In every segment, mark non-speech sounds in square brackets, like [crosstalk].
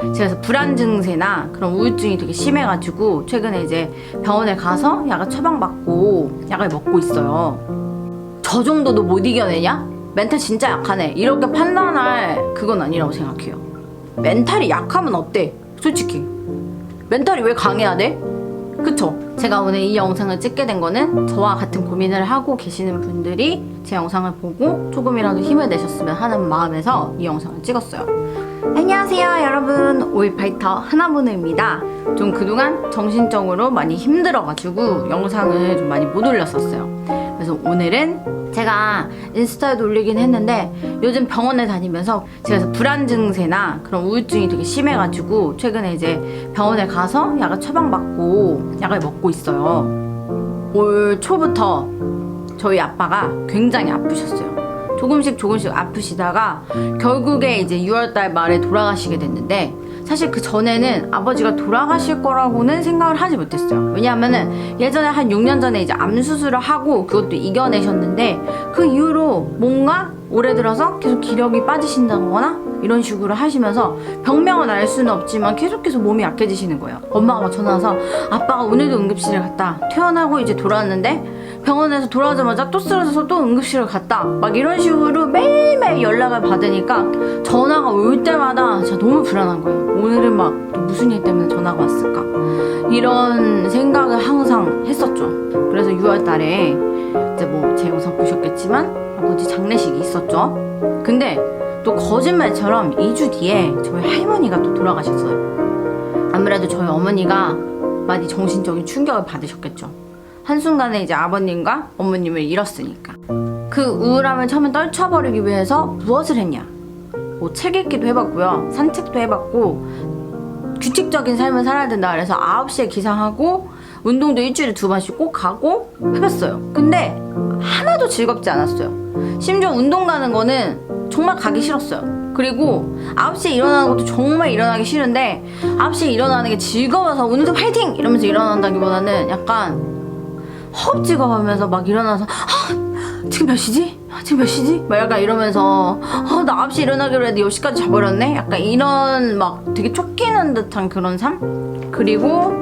제가 그래서 불안 증세나 그런 우울증이 되게 심해가지고 최근에 이제 병원에 가서 약을 처방받고 약을 먹고 있어요. 저 정도도 못 이겨내냐? 멘탈 진짜 약하네. 이렇게 판단할 그건 아니라고 생각해요. 멘탈이 약하면 어때? 솔직히. 멘탈이 왜 강해야 돼? 그쵸? 제가 오늘 이 영상을 찍게 된 거는 저와 같은 고민을 하고 계시는 분들이 제 영상을 보고 조금이라도 힘을 내셨으면 하는 마음에서 이 영상을 찍었어요. 안녕하세요 여러분. 오일파이터 하나보누입니다. 좀 그동안 정신적으로 많이 힘들어가지고 영상을 좀 많이 못 올렸었어요. 그래서 오늘은 제가 인스타에도 올리긴 했는데 요즘 병원에 다니면서 제가 불안 증세나 그런 우울증이 되게 심해가지고 최근에 이제 병원에 가서 약을 처방받고 약을 먹고 있어요. 올 초부터 저희 아빠가 굉장히 아프셨어요 조금씩 조금씩 아프시다가 결국에 이제 6월달 말에 돌아가시게 됐는데 사실 그 전에는 아버지가 돌아가실 거라고는 생각을 하지 못했어요. 왜냐하면은 예전에 한 6년 전에 이제 암 수술을 하고 그것도 이겨내셨는데 그 이후로 뭔가 올해 들어서 계속 기력이 빠지신다거나 이런 식으로 하시면서 병명은 알 수는 없지만 계속해서 몸이 약해지시는 거예요. 엄마가 막 전화 와서 아빠가 오늘도 응급실에 갔다. 퇴원하고 이제 돌아왔는데 병원에서 돌아오자마자 또 쓰러져서 또 응급실을 갔다. 막 이런 식으로 매일매일 연락을 받으니까 전화가 올 때마다 진짜 너무 불안한 거예요. 오늘은 막또 무슨 일 때문에 전화가 왔을까? 이런 생각을 항상 했었죠. 그래서 6월 달에 이제 뭐 제 영상 보셨겠지만 아버지 장례식이 있었죠. 근데 또 거짓말처럼 2주 뒤에 저희 할머니가 또 돌아가셨어요. 아무래도 저희 어머니가 많이 정신적인 충격을 받으셨겠죠. 한순간에 이제 아버님과 어머님을 잃었으니까. 그 우울함을 처음에 떨쳐버리기 위해서 무엇을 했냐? 뭐 책 읽기도 해봤고요. 산책도 해봤고, 규칙적인 삶을 살아야 된다. 그래서 9시에 기상하고, 운동도 일주일에 두 번씩 꼭 가고 해봤어요. 근데 하나도 즐겁지 않았어요. 심지어 운동 가는 거는 정말 가기 싫었어요. 그리고 9시에 일어나는 것도 정말 일어나기 싫은데 9시에 일어나는 게 즐거워서 오늘도 파이팅! 이러면서 일어난다기보다는 약간 허겁지겁하면서 막 일어나서 아, 지금 몇 시지? 아, 지금 몇 시지? 막 약간 이러면서 아, 나 9시 일어나기로 했는데 10시까지 자버렸네? 약간 이런 막 되게 쫓기는 듯한 그런 삶? 그리고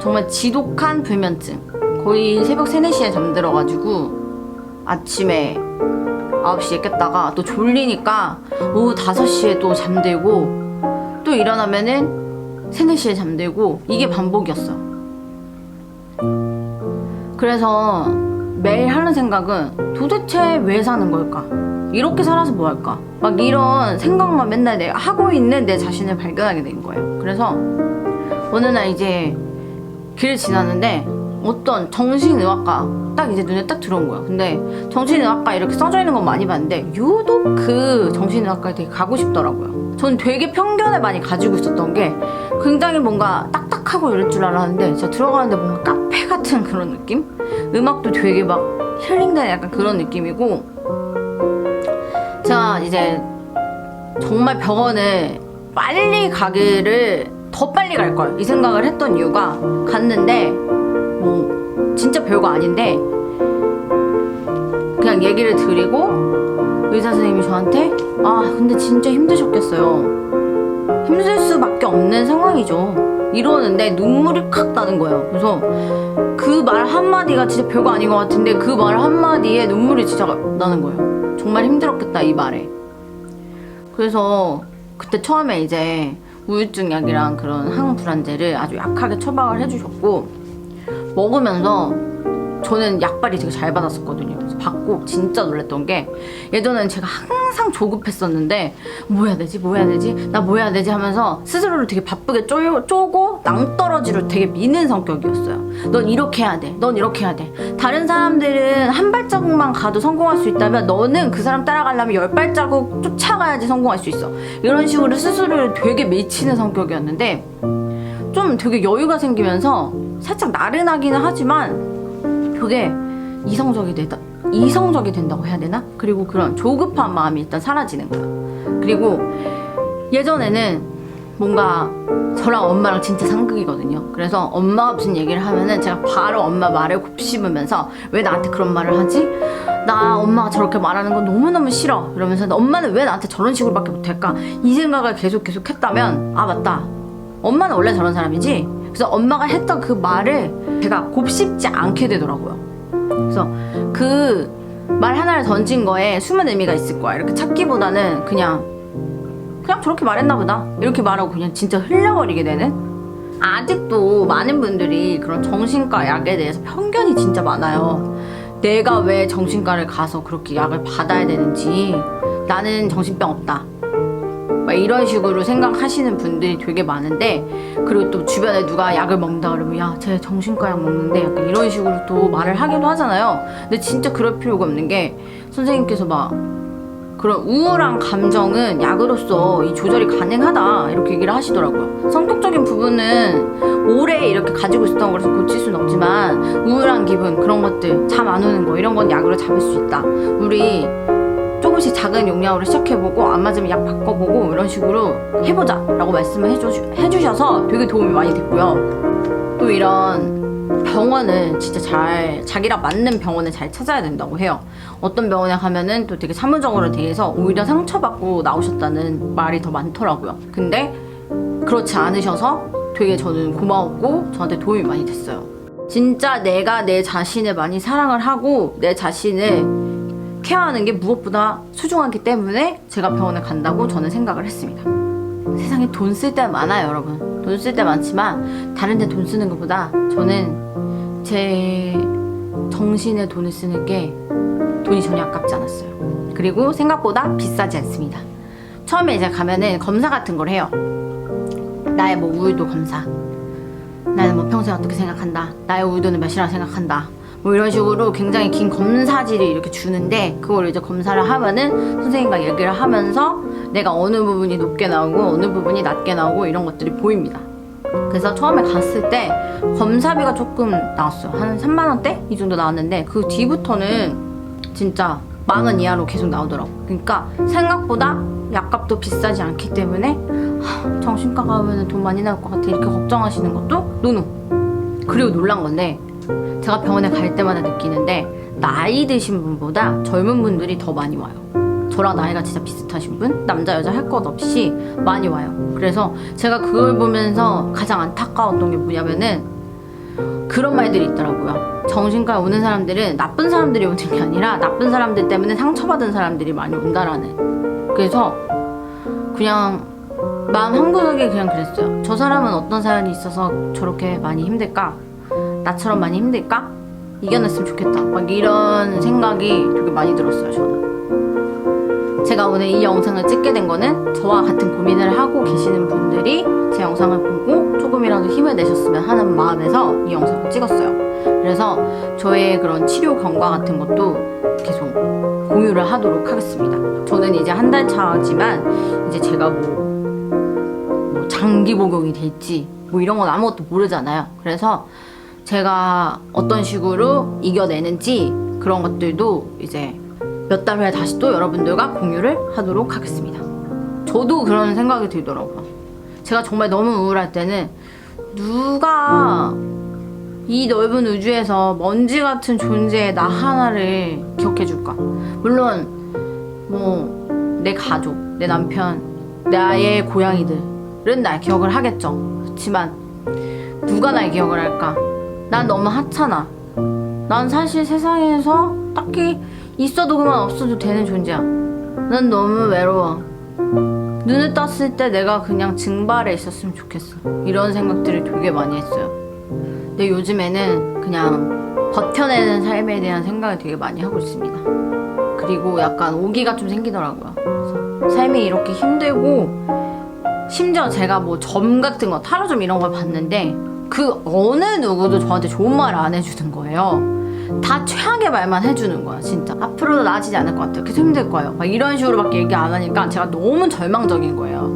정말 지독한 불면증 거의 새벽 3, 4시에 잠들어가지고 아침에 9시에 깼다가 또 졸리니까 오후 5시에 또 잠들고 또 일어나면은 3, 4시에 잠들고 이게 반복이었어 그래서 매일 하는 생각은 도대체 왜 사는 걸까? 이렇게 살아서 뭐 할까? 막 이런 생각만 맨날 내 하고 있는 내 자신을 발견하게 된 거예요. 그래서 어느 날 이제 길을 지나는데 어떤 정신의학과 딱 이제 눈에 딱 들어온 거야. 근데 정신의학과 이렇게 써져 있는 건 많이 봤는데 유독 그 정신의학과에 되게 가고 싶더라고요. 전 되게 편견을 많이 가지고 있었던 게 굉장히 뭔가 딱 딱하고 이럴 줄 알았는데 진짜 들어가는데 뭔가 카페 같은 그런 느낌? 음악도 되게 막 힐링되는 약간 그런 느낌이고. 제가 이제 정말 병원에 빨리 가기를 더 빨리 갈 걸. 이 생각을 했던 이유가 갔는데 뭐 진짜 별거 아닌데 그냥 얘기를 드리고 의사 선생님이 저한테 아 근데 진짜 힘드셨겠어요. 힘들 수밖에 없는 상황이죠 이러는데 눈물이 칵 나는 거예요. 그래서 그 말 한마디가 진짜 별거 아닌 것 같은데 그 말 한마디에 눈물이 진짜 나는 거예요. 정말 힘들었겠다 이 말에. 그래서 그때 처음에 이제 우울증 약이랑 그런 항불안제를 아주 약하게 처방을 해주셨고 먹으면서 저는 약발이 되게 잘 받았었거든요. 그래서 받고 진짜 놀랬던 게 예전에는 제가 항상 조급했었는데 뭐 해야 되지? 뭐 해야 되지? 나 뭐 해야 되지? 하면서 스스로를 되게 바쁘게 쪼, 쪼고 낭떠러지로 되게 미는 성격이었어요. 넌 이렇게 해야 돼. 넌 이렇게 해야 돼. 다른 사람들은 한 발자국만 가도 성공할 수 있다면 너는 그 사람 따라가려면 열 발자국 쫓아가야지 성공할 수 있어. 이런 식으로 스스로를 되게 밀치는 성격이었는데 좀 되게 여유가 생기면서 살짝 나른하기는 하지만 그게 이성적이 되다 이성적이 된다고 해야 되나? 그리고 그런 조급한 마음이 일단 사라지는 거야. 그리고 예전에는 뭔가 저랑 엄마랑 진짜 상극이거든요. 그래서 엄마가 무슨 얘기를 하면은 제가 바로 엄마 말을 곱씹으면서 왜 나한테 그런 말을 하지? 나 엄마가 저렇게 말하는 건 너무너무 싫어 이러면서 엄마는 왜 나한테 저런 식으로밖에 못할까 이 생각을 계속 계속 했다면 아 맞다 엄마는 원래 저런 사람이지 그래서 엄마가 했던 그 말을 제가 곱씹지 않게 되더라고요 그래서 그 말 하나를 던진 거에 숨은 의미가 있을 거야 이렇게 찾기보다는 그냥 그냥 저렇게 말했나 보다 이렇게 말하고 그냥 진짜 흘려버리게 되는 아직도 많은 분들이 그런 정신과 약에 대해서 편견이 진짜 많아요. 내가 왜 정신과를 가서 그렇게 약을 받아야 되는지 나는 정신병 없다. 막 이런 식으로 생각하시는 분들이 되게 많은데 그리고 또 주변에 누가 약을 먹는다 그러면 야, 쟤 정신과 약 먹는데 약간 이런 식으로 또 말을 하기도 하잖아요. 근데 진짜 그럴 필요가 없는 게 선생님께서 막 그런 우울한 감정은 약으로서 이 조절이 가능하다 이렇게 얘기를 하시더라고요. 성격적인 부분은 오래 이렇게 가지고 있었던 거라서 고칠 수는 없지만 우울한 기분 그런 것들 잠 안 오는 거 이런 건 약으로 잡을 수 있다. 우리 조금씩 작은 용량으로 시작해보고 안 맞으면 약 바꿔보고 이런 식으로 해보자 라고 말씀을 해주, 해주셔서 되게 도움이 많이 됐고요. 또 이런 병원은 진짜 잘 자기랑 맞는 병원을 잘 찾아야 된다고 해요. 어떤 병원에 가면은 또 되게 사무적으로 대해서 오히려 상처받고 나오셨다는 말이 더 많더라고요. 근데 그렇지 않으셔서 되게 저는 고마웠고 저한테 도움이 많이 됐어요. 진짜 내가 내 자신을 많이 사랑을 하고 내 자신을 케어하는 게 무엇보다 소중하기 때문에 제가 병원에 간다고 저는 생각을 했습니다. 세상에 돈 쓸 때 많아요, 여러분. 돈 쓸 때 많지만 다른 데 돈 쓰는 것보다 저는 제 정신에 돈을 쓰는 게 돈이 전혀 아깝지 않았어요. 그리고 생각보다 비싸지 않습니다. 처음에 이제 가면은 검사 같은 걸 해요. 나의 뭐 우울도 검사. 나는 뭐 평소에 어떻게 생각한다. 나의 우울도는 몇이라 생각한다. 뭐 이런 식으로 굉장히 긴 검사지를 이렇게 주는데 그걸 이제 검사를 하면은 선생님과 얘기를 하면서 내가 어느 부분이 높게 나오고 어느 부분이 낮게 나오고 이런 것들이 보입니다. 그래서 처음에 갔을 때 검사비가 조금 나왔어요. 한 3만 원대 이 정도 나왔는데 그 뒤부터는 진짜 만원 이하로 계속 나오더라고. 그러니까 생각보다 약값도 비싸지 않기 때문에 하, 정신과 가면 돈 많이 나올 것 같아 이렇게 걱정하시는 것도 노노. 그리고 놀란 건데 제가 병원에 갈 때마다 느끼는데 나이 드신 분보다 젊은 분들이 더 많이 와요. 저랑 나이가 진짜 비슷하신 분, 남자 여자 할 것 없이 많이 와요. 그래서 제가 그걸 보면서 가장 안타까웠던 게 뭐냐면은 그런 말들이 있더라고요. 정신과에 오는 사람들은 나쁜 사람들이 오는 게 아니라 나쁜 사람들 때문에 상처받은 사람들이 많이 온다라는. 그래서 그냥 마음 한구석에 그냥 그랬어요. 저 사람은 어떤 사연이 있어서 저렇게 많이 힘들까? 나처럼 많이 힘들까? 이겨냈으면 좋겠다. 막 이런 생각이 되게 많이 들었어요, 저는. 제가 오늘 이 영상을 찍게 된 거는 저와 같은 고민을 하고 계시는 분들이 제 영상을 보고 조금이라도 힘을 내셨으면 하는 마음에서 이 영상을 찍었어요. 그래서 저의 그런 치료 경과 같은 것도 계속 공유를 하도록 하겠습니다. 저는 이제 한 달 차지만 이제 제가 뭐, 뭐 장기 복용이 될지 뭐 이런 건 아무것도 모르잖아요. 그래서 제가 어떤 식으로 이겨내는지 그런 것들도 이제 몇 달 후에 다시 또 여러분들과 공유를 하도록 하겠습니다. 저도 그런 생각이 들더라고요. 제가 정말 너무 우울할 때는 누가 이 넓은 우주에서 먼지 같은 존재의 나 하나를 기억해 줄까? 물론 뭐 내 가족, 내 남편, 나의 고양이들은 날 기억을 하겠죠. 그렇지만 누가 날 기억을 할까? 난 너무 하찮아. 난 사실 세상에서 딱히 있어도 그만 없어도 되는 존재야. 난 너무 외로워. 눈을 떴을 때 내가 그냥 증발해 있었으면 좋겠어. 이런 생각들을 되게 많이 했어요. 근데 요즘에는 그냥 버텨내는 삶에 대한 생각을 되게 많이 하고 있습니다. 그리고 약간 오기가 좀 생기더라고요. 삶이 이렇게 힘들고 심지어 제가 뭐 점 같은 거 타로점 이런 걸 봤는데 그 어느 누구도 저한테 좋은 말을 안 해주는 거예요. 다 최악의 말만 해주는 거야, 진짜. 앞으로도 나아지지 않을 것 같아요. 계속 힘들 거예요. 막 이런 식으로밖에 얘기 안 하니까 제가 너무 절망적인 거예요.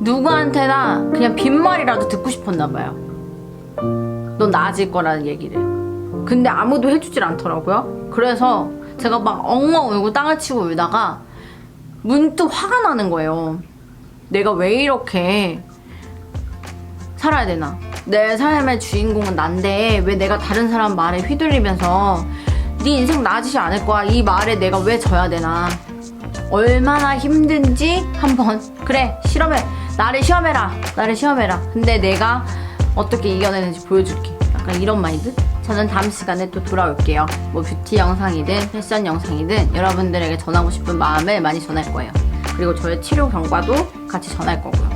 누구한테나 그냥 빈말이라도 듣고 싶었나 봐요. 넌 나아질 거라는 얘기를. 근데 아무도 해주질 않더라고요. 그래서 제가 막 엉엉 울고 땅을 치고 울다가 문득 화가 나는 거예요. 내가 왜 이렇게 살아야 되나? 내 삶의 주인공은 난데 왜 내가 다른 사람 말에 휘둘리면서 네 인생 나아지지 않을 거야. 이 말에 내가 왜 져야 되나. 얼마나 힘든지 한번. [laughs] 그래 실험해. 나를 시험해라. 나를 시험해라. 근데 내가 어떻게 이겨내는지 보여줄게. 약간 이런 마인드? 저는 다음 시간에 또 돌아올게요. 뭐 뷰티 영상이든 패션 영상이든 여러분들에게 전하고 싶은 마음을 많이 전할 거예요. 그리고 저의 치료 경과도 같이 전할 거고요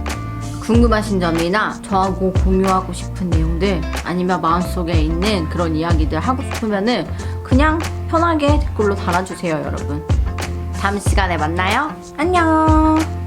궁금하신 점이나 저하고 공유하고 싶은 내용들 아니면 마음속에 있는 그런 이야기들 하고 싶으면은 그냥 편하게 댓글로 달아주세요 여러분 다음 시간에 만나요. 안녕.